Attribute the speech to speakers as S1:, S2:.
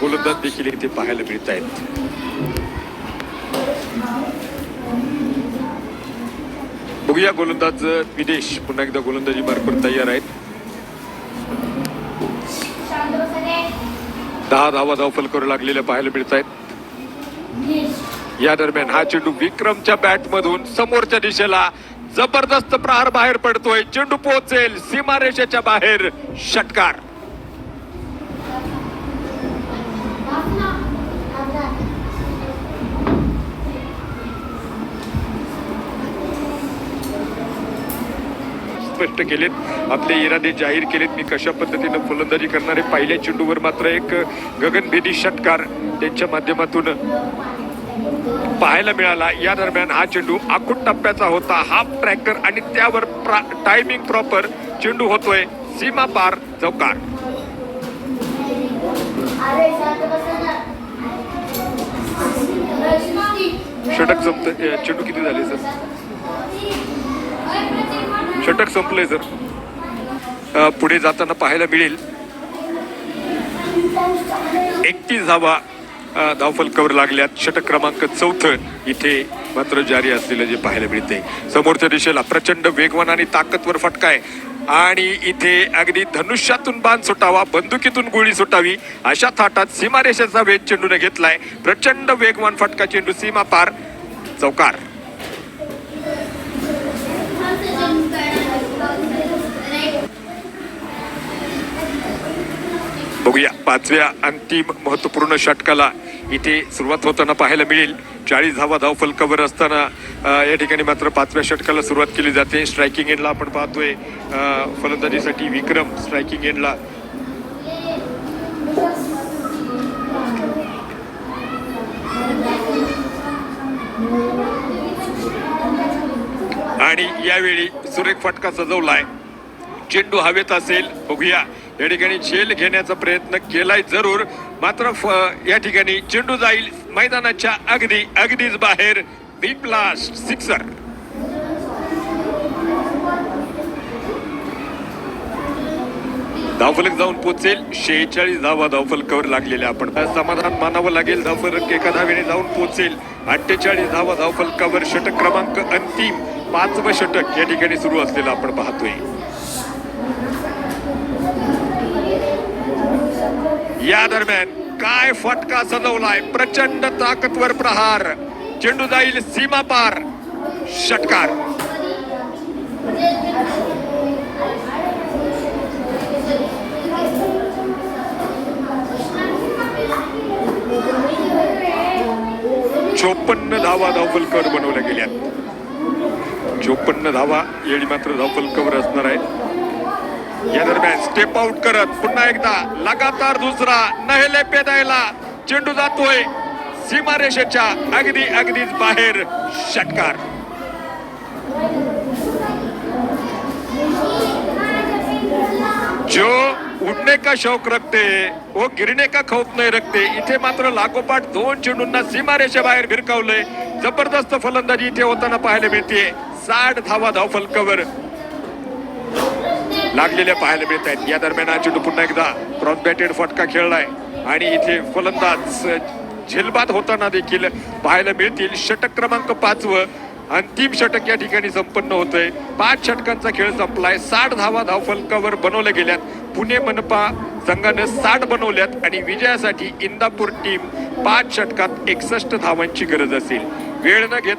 S1: गोलंदाज देखील इथे पाहायला मिळत आहेत बघूया गोलंदाज विदेश. पुन्हा एकदा गोलंदाजी मार्फत तयार आहेत. दहा धावा करू लागलेल्या पाहायला मिळत आहेत या दरम्यान हा चेंडू विक्रमच्या बॅट मधून समोरच्या दिशेला जबरदस्त प्रहार बाहेर पडतोय. चेंडू पोहोचेल. सीमारेषेच्या बाहेर षटकार. स्पष्ट केलेत. आपले इरादे जाहीर केलेत. मी कशा पद्धतीनं फलंदाजी करणारे पहिल्या चेंडूवर मात्र एक गगनभेदी षटकार त्यांच्या माध्यमातून पाहायला मिळाला. या दरम्यान हा चेंडू आखूट टप्प्याचा होता. हाफ ट्रॅकर आणि त्यावर टायमिंग प्रॉपर चेंडू होतोय. सीमा पार चौकार. षटक संपत चेंडू किती झाले सर? षटक संपलंय जर. पुढे जाताना पाहायला मिळेल. एकतीस धावा धावफलकावर लागल्यात. षटक क्रमांक चौथं इथे मात्र जारी असलेलं जे पाहायला मिळते समोरच्या दिशेला प्रचंड वेगवान आणि ताकदवर फटका आहे. आणि इथे अगदी धनुष्यातून बाण सुटावा बंदुकीतून गोळी सुटावी अशा थाटात सीमारेषेचा वेध चेंडूने घेतलाय. प्रचंड वेगवान फटका चेंडू सीमा पार. चौकार. पाचव्या अंतिम महत्त्वपूर्ण षटकाला इथे सुरुवात होताना पाहायला मिळेल. चाळीस धावा धाव फलकावर असताना या ठिकाणी मात्र पाचव्या षटकाला सुरुवात केली जाते. स्ट्रायकिंग एंडला आपण पाहतोय फलंदाजीसाठी विक्रम स्ट्रायकिंग एंडला आणि यावेळी सुरेख फटका सजवलाय. चेंडू हवेत असेल बघूया. या ठिकाणी झेल घेण्याचा प्रयत्न केलाय जरूर. मात्र फ- या ठिकाणी चेंडू जाईल मैदानाच्या अगदी अगदीच बाहेर. Deep blast sixer. धावफलक जाऊन पोचेल. शेहेचाळीस धावा धावफलकावर लागलेल्या आपण. समाधान मानावं लागेल. धावफलक एका धावेने जाऊन पोचेल. अठ्ठेचाळीस धावा धावफलकावर षटक क्रमांक अंतिम. पाचवं षटक या ठिकाणी सुरू असलेलं आपण पाहतोय. या दरम्यान काय फटका सजवलाय? प्रचंड ताकदवर प्रहार. चेंडू जाईल सीमा पार. षटकार. चोपन्न धावा धावफलकावर बनवल्या गेल्या चोपन्न धावा येळी मात्र धावफलकावर असणार आहे या दरम्यान स्टेप आउट करत पुन्हा एकदा लगातार दुसरा नहेले पेदायला चेंडू जातोय. सीमारेषेच्या अगदी अगदीच बाहेर षटकार. जो उडने का शौक रखते वो गिरने का खौफ नाही रखते इथे मात्र लागोपाठ दोन चेंडूंना सीमारेषे बाहेर भिरकावलंय. जबरदस्त फलंदाजी इथे होताना पाहायला मिळते साठ धावा धाव फलकावर लागलेल्या पाहायला मिळत आहेत. या दरम्यान हा चेंडू पुन्हा एकदा क्रॉस बॅटेड फटका खेळलाय. आणि इथे फलंदाज झेलबाद होताना देखील पाहायला मिळतील. षटक क्रमांक पाचवं अंतिम षटक या ठिकाणी संपन्न होतंय. पाच षटकांचा खेळ संपलाय. साठ धावा धावफलकावर बनवल्या गेल्यात. पुणे मनपा संघानं साठ बनवल्यात आणि विजयासाठी इंदापूर टीम पाच षटकात एकसष्ट धावांची गरज असेल. वेळ न घेत